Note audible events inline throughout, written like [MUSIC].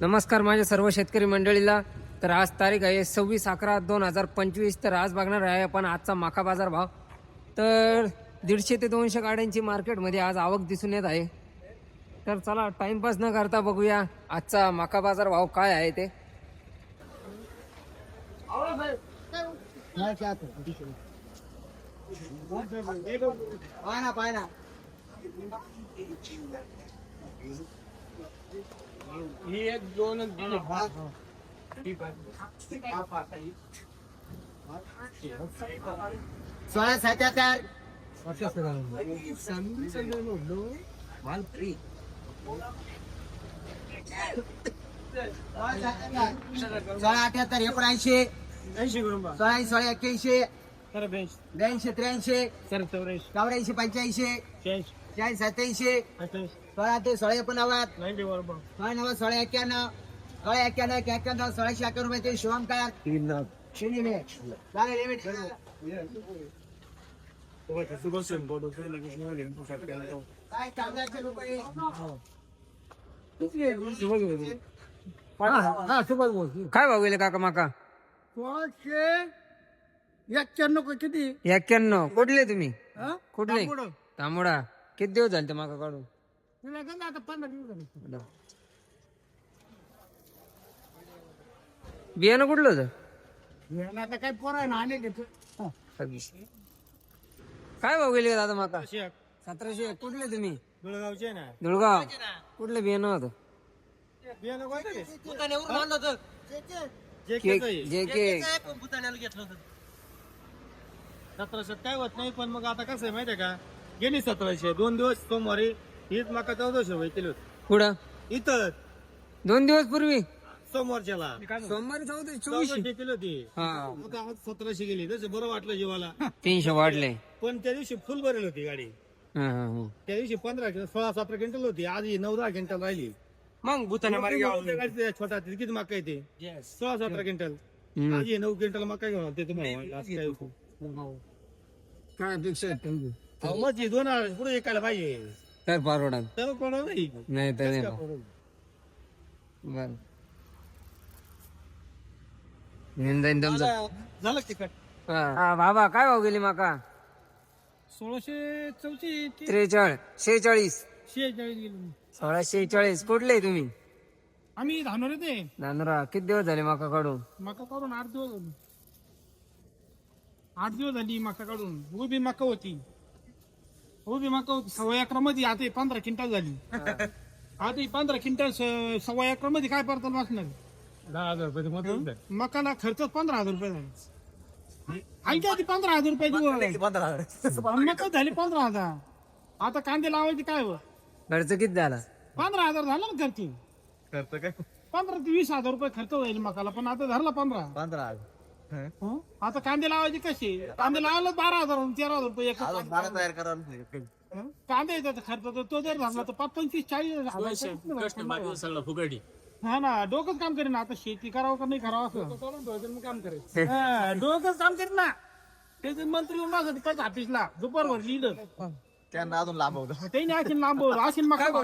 नमस्कार माझ्या सर्व शेतकरी मंडळीला. तर आज तारीख आहे सव्वीस अकरा दोन हजार पंचवीस. तर आज बघणार आहे आपण आजचा माका बाजार भाव. तर दीडशे ते दोनशे गाड्यांची मार्केटमध्ये आज आवक दिसून येत आहे. तर चला टाइमपास न करता बघूया आजचा माका बाजार भाव काय आहे ते. ही एक सोळा सत्याहत्तर. सोळा अठ्याहत्तर एकोणऐंशी. सोळा सोळा एक्क्याऐंशी. ब्याऐंशी. त्र्याऐंशी. चौऱ्याऐंशी. पंच्याऐंशी. चाळीस. सत्याऐंशी. सोळा ते सोळा एकोणनव्वद सोळा नव्वद सोळा एक्क्याण्णव सोळा एक्क्याण्णव एक एक्क्याण्णव सोळाशे अकरा रुपये ते शिवमकार शिंदे चालेल लिमिट काय कागदाचे रुपये काय भाव गेले काका माका सोळाशे एक्क्याण्णव किती एक्क्याण्णव कुठले तुम्ही हा? कुठले तांबडं. तांबडा किती दिवस झाले ते माका काढून तुला गंज आता पंधरा दिवस झाले. बियाणं कुठलं होतं? याला आता काय पोरं आहे ना आणि घेतो. काय भाव गेले दादा माका सतराशे कुठले तुम्ही? बेळगावचे ना. धुळगाव कुठलं बियाणं होतं? बियाणं कोणतं? रे? के जे के सतराशे काय होत नाही पण मग आता कसं आहे माहितीये का? गेली सतराशे. दोन दिवस सोमवारी हीच माका चौदाशे रुपये केली होती. कुठं? इथं. दोन दिवस पूर्वी? सोमवारच्याला सोमवारी चौदा चोवीसशे. चौदाशे केली होती. हा. आता आज सतराशे गेली. तसं बरं वाटलं जीवाला. तीनशे वाढले. पण त्या दिवशी फुल भरेल होती गाडी. हा, हा, हा. त्या दिवशी पंधरा किलो सोळा सतरा क्विंटल होती. आज ही नऊ दहा क्विंटल राहिली. मग भूताना गाडीचं छोटा ते किती मका येते सोळा सतरा क्विंटल. हम्म. आज ही नऊ क्विंटल मका घेऊन आले. ते तुम्ही आज काय होतं? काय अपेक्षा आहे हे दोन हजार पुढे एकायला पाहिजे. तर परवडा तर कोण नाही. नाही तर नाही? बरं. जाईन तुमचं. झालं- तिकट हा. बाबा काय भाव गेली माका? सोळाशे चौची त्रेचाळीस शेहेचाळीस. शेहेचाळीस गेली सोळा शेहेचाळीस. कुठले तुम्ही? आम्ही धानोर येते नांदुरा किती दिवस झाले माका काढून मका काढून आठ दिवस झाले. आठ दिवस झाली मका काढून उभी मका होती. उभी मका होती सव्वा अकरा मध्ये आता ही पंधरा क्विंटल झाली. आता ही पंधरा क्विंटल सव्वा अकरा मध्ये काय परतल वाचणार दहा हजार रुपये मकाला खर्च पंधरा हजार रुपये झाले. ऐका आधी पंधरा हजार रुपये दिवस मका झाली पंधरा हजार. आता कांदे लावायचे काय व? खर्च किती झाला? पंधरा हजार झाला ना खर्च. करतो काय? पंधरा ते वीस हजार रुपये खर्च होईल मकाला पण आता धरला पंधरा. पंधरा हं? आता कांदे लावायचे कसे? कांदे लावायला बारा हजार तेरा हजार रुपये एका बारा तयार करा हं? कांदे येतात खर्च तर तो जर झाला तर पाच पंचवीस चाळीस हजार सगळं फुगडी. हा ना डोकंच काम करेन आता शेती करावं का नाही करावं असं? काम करेल डोकंच काम करेन. ना ते मंत्री माझ्यासाठी काय ऑफिसला दुपारभर लिहिलं. त्यांना अजून लांब होतं ते नाही असेल लांब असेल मग काय काय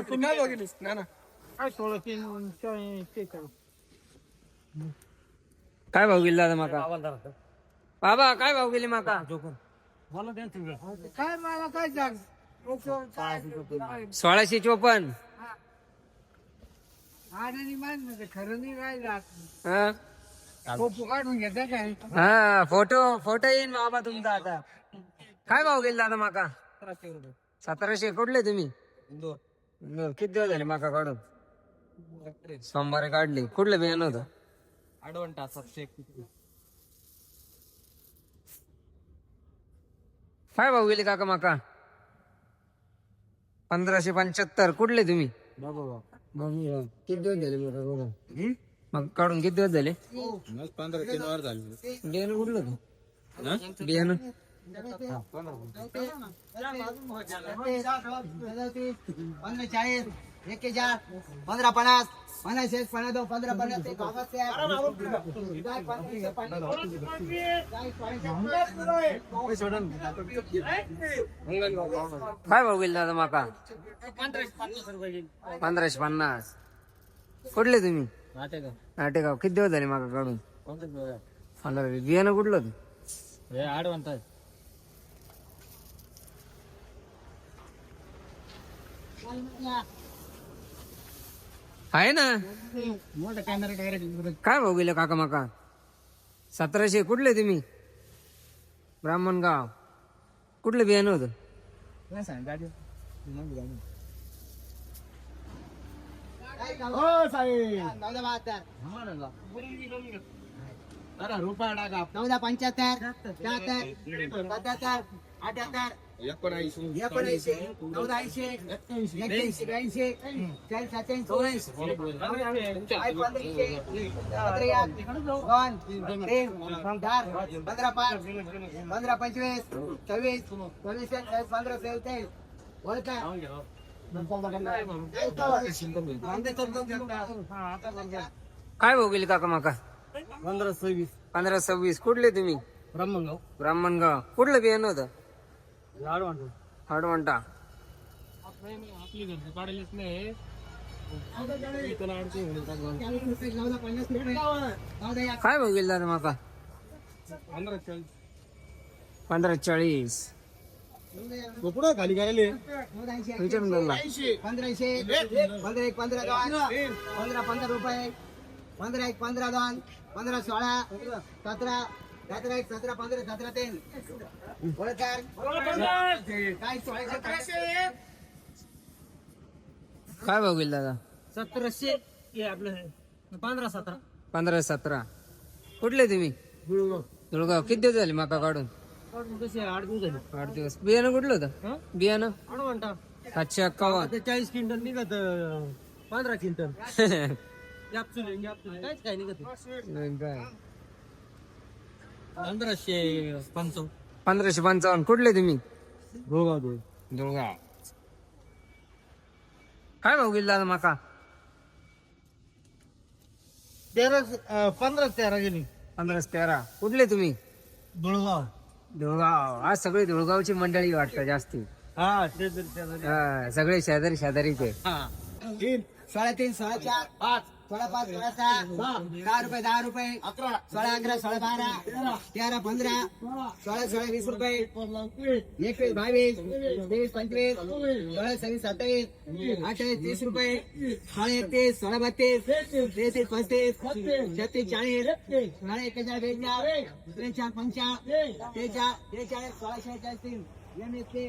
चाळीस, ते काय. काय भाव गेली दादा माका? बाबा काय भाव गेली माका? काय मला काय जाग? सोळाशे चोपन्न. आणि मान खरं नाही काय जात हा? फोटो काढून घेता काय? हा फोटो फोटो येईन बाबा तुमचा आता. काय भाव गेला दादा माका? सतराशे कुठले तुम्ही? किती दिवस झाले माका काढून? सोमवारी काढली. कुठलं बियाणं होतं? अडवंटा सातशे काय भाव गेले काका माका? पंधराशे पंच्याहत्तर कुठले तुम्ही? किती दिवस झाले मग काढून किती दिवस झाले? पंधरा तीन वर झाले. बियाणं कुठलं बियाणं? पंधरा चाळीस. एक्केचाळ पंधरा पन्नास पन्नास एक पन्नास दोन पंधरा पन्नास एक ते काय भाव गेले दादा माका? पंधराशे पन्नास कुठले तुम्ही? नाटेगाव. किती दिवस झाले माका काढून? पंधरा वीस. बियाणं कुठलं होतं? आठ म्हणतात आहे ना? मोठा कॅमेरा डायरेक्ट काय भाऊ गेले काका माका? सतराशे कुठले तुम्ही? ब्राह्मणगाव कुठलं बियाणं होतं? काय सांग गाडी रुपया टाका. चौदा पंच्याहत्तर शहात्तर सत्याहत्तर अठ्याहत्तर. एकोणऐंशी एकोणऐंशी चौदा ऐंशी एक्क्याऐंशी. ब्याऐंशी चाळीस सत्याऐंशी. पंधरा पाच पंधरा पंचवीस सव्वीस पंधरा काय भाऊ गेले काका माका? पंधरा सव्वीस. पंधरा सव्वीस. कुठले तुम्ही? ब्रह्मगाव ब्राह्मणगाव. कुठलं बियाणं होतं? लाड म्हणतो हडवंटा आपली घरची काढलेच नाही काय गेले दादा माका? पंधरा चाळीस. पंधरा चाळीस खाली पंधराशे पंधरा एक पंधरा दोन पंधरा पंधरा रुपये पंधरा एक पंधरा दोन पंधरा सोळा सतरा सतरा एक सतरा पंधरा सतरा काय सोळा सतराशे. काय भाऊ गेले दादा? सतराशे. हे आपलं पंधरा सतरा. पंधरा सतरा. कुठले तुम्ही? दुळगाव किती दिवस झाले माका काढून? कसे आठ दिवस झाले. आठ दिवस. बियाणं कुठलं होतं? बियाणं? आठ म्हणता. सातशे एक्कावन्न चाळीस क्विंटल निघत पंधरा क्विंटल. [LAUGHS] काहीच काय निघत काय? पंधराशे पंचावन्न. पंधराशे पंचावन्न. कुठले तुम्ही? दुळगाव काय भाऊ गेले दादा माका? तेरा पंधरा तेरा गेली. पंधरा तेरा. कुठले तुम्ही? धुळगाव धुळगाव आज सगळे धुळगावची मंडळी वाटतं जास्ती. हा तर. हा, सगळे शेजारी शेजारीचे. हा. तीन सोळा तीन सोळा चार पाच. सोळा पाच सोळा सहा दहा रुपये दहा रुपये सोळा अकरा सोळा बारा तेरा पंधरा सोळा सोळा वीस रुपये एकवीस बावीस तेवीस पंचवीस सोळा सव्वीस सत्तावीस अठ्ठावीस तीस रुपये सोळा एकतीस सोळा बत्तीस तेहतीस पस्तीस छत्तीस चाळीस सोळा एकेचाळीस बेचाळीस त्रेचाळीस पंचाळीस त्रेचाळीस त्रेचाळीस सोळाशे चाळीस तीन. M S K.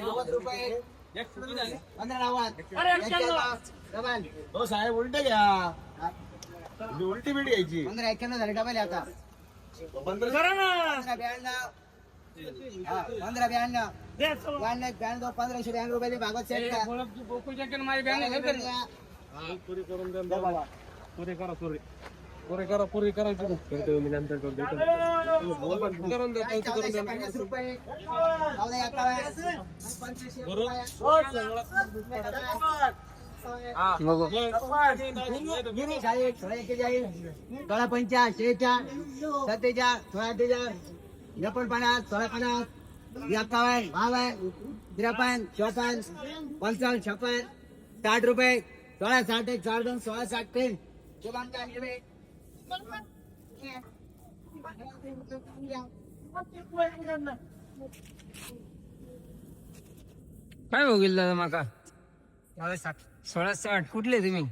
नव्वद रुपये. हो साहेब उलट घ्या. उलटी बिडी यायची पंधरा एक्क्याण्णव झाले डबल आहे आता. पंधरा ब्याण्णव. हा, पंधरा ब्याण्णव. ब्याण्णव ब्याण्णव पंधराशे ब्याण्णव रुपये भागवत सेट पुरे करा. पुरे करा पुरे करायची मी नंतर पन्नास एकावन्न पंच्याऐंशी रुपये. बघू चाळीस सोळा सोळा पंचाळीस शेहेचाळीस सत्तेचाळीस सोळा सोळा पन्नास एकावन्न बावन्न त्रेपन्न चौपन्न पंचावन्न छप्पन साठ रुपये सोळा साठ एक चार दोन सोळा साठ तीन शुभांका. काय गेले दादा माका? सोळा साठ सोळा साठ कुठले तुम्ही?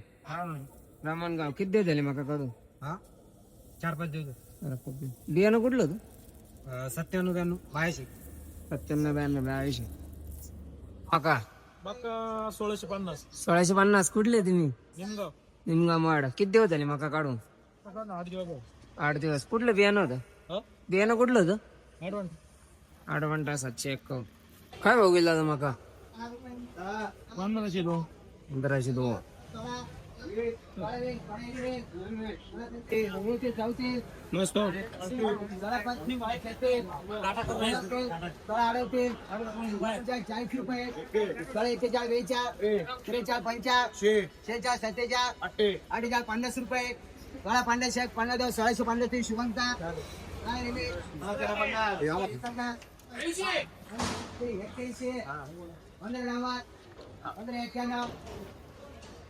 ब्राह्मणगाव किती दिवस झाले माका काढून? हा चार पाच दिवस बियाणं कुठलं होतं? सत्त्याण्णव ब्याण्णव बायाशे सत्त्याण्णव ब्याण्णव ब्याऐंशी. माका? मग सोळाशे पन्नास. सोळाशे पन्नास. कुठले तुम्ही? निमगाव. निमगाव माड. किती दिवस झाले माका काढून? आठ दिवस. आठ दिवस कुठलं बियाणं होतं? बियाणं कुठलं होतं? ऍडव्हान्स आडवंटा सातशे एक्कावन्न काय भाऊ गेला दादा माका? पंधराशे दोन. पंधराशे दोन. नमस्कार चाळीस रुपये सोळा एकेचाळ बेचाळ त्रेचाळ पंचाळ शेचाळ सत्तेचाळ अठ्ठेचाळ पन्नास रुपये. सोळा पन्नास एक पन्नास दोन सोळाशे पन्नास तीन शुभंता एक्क्याऐंशी पंधरा नव्वद पंधरा एक्क्याण्णव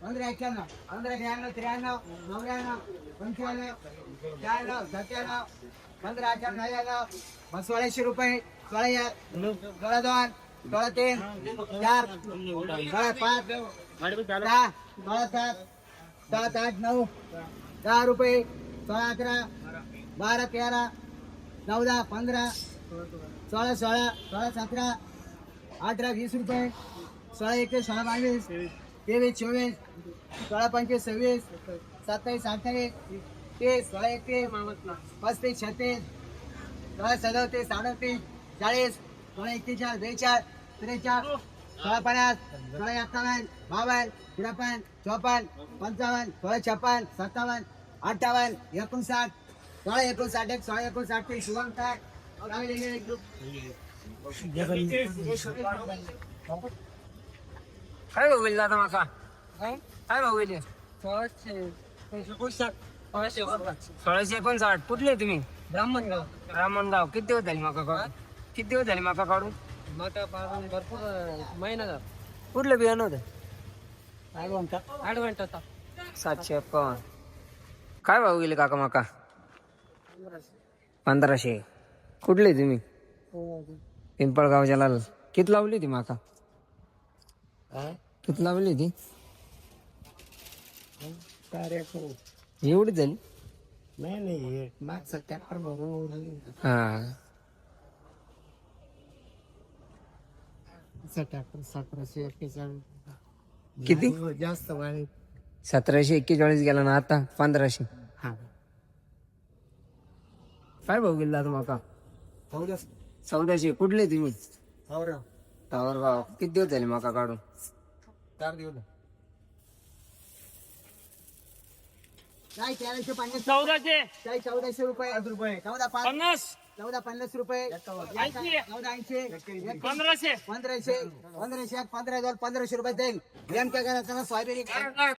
पंधरा एक्क्याण्णव पंधरा त्र्याण्णव त्र्याण्णव नव्याण्णव पंच्याण्णव शहाण्णव सत्त्याण्णव दहा रुपये सोळा अकरा बारा तेरा चौदा पंधरा सोळा सोळा सोळा सतरा अठरा वीस रुपये सोळा एकवीस सोळा बावीस तेवीस चोवीस सोळा पंचवीस सव्वीस सत्तावीस अठ्ठावीस तीस सोळा एकतीस पस्तीस छत्तीस सोळा सदतीस अडतीस चाळीस सोळा एकतीस बेचाळीस त्रेचाळीस सोळा पन्नास सोळा एक्कावन्न बावन्न त्रेपन्न चौपन्न पंचावन्न सोळा छप्पन सत्तावन्न अठ्ठावन्न एकोणसाठ सोळा एकोणसाठ एक सोळा एकोणसाठ ते शुभम काय? भाऊ दादा माका काय भाऊ गेले सोळाशे एकोणसाठ कुठले तुम्ही? ब्राह्मणगाव. रामणगाव किती दिवस झाले माका काढून? किती दिवस झाले माका काढून? मका पाळून भरपूर महिना झाला. कुठलं बियाणं होतं? ॲडव्हान्स ॲडव्हान्स होता. सातशे एकावन्न. काय भाऊ गेले काका माका? पंधराशे. कुठले तुम्ही? पिंपळगावच्या लाल. किती लावली ती माका? किती लावली ती एवढीच झाली? नाही नाही मागचं ट्रॅक्टर भरून हा. सतराशे एक्केचाळीस किती? जास्त वाढे सतराशे एक्केचाळीस गेला ना आता पंधराशे. हा. काय भाऊ गेला आता माका? चौदाशे. कुठले तुम्ही? टावर गाव किती दिवस झाले माका काढून? चार दिवस काय तेराशे पन्नास? चौदाशे. काय चौदाशे रुपये? रुपये. चौदा पाच पन्नास. चौदा पन्नास रुपये. चौदा ऐंशी. पंधराशे. पंधराशे. पंधराशे एक पंधरा दोन पंधराशे रुपये देईल. घरात सोयाबीन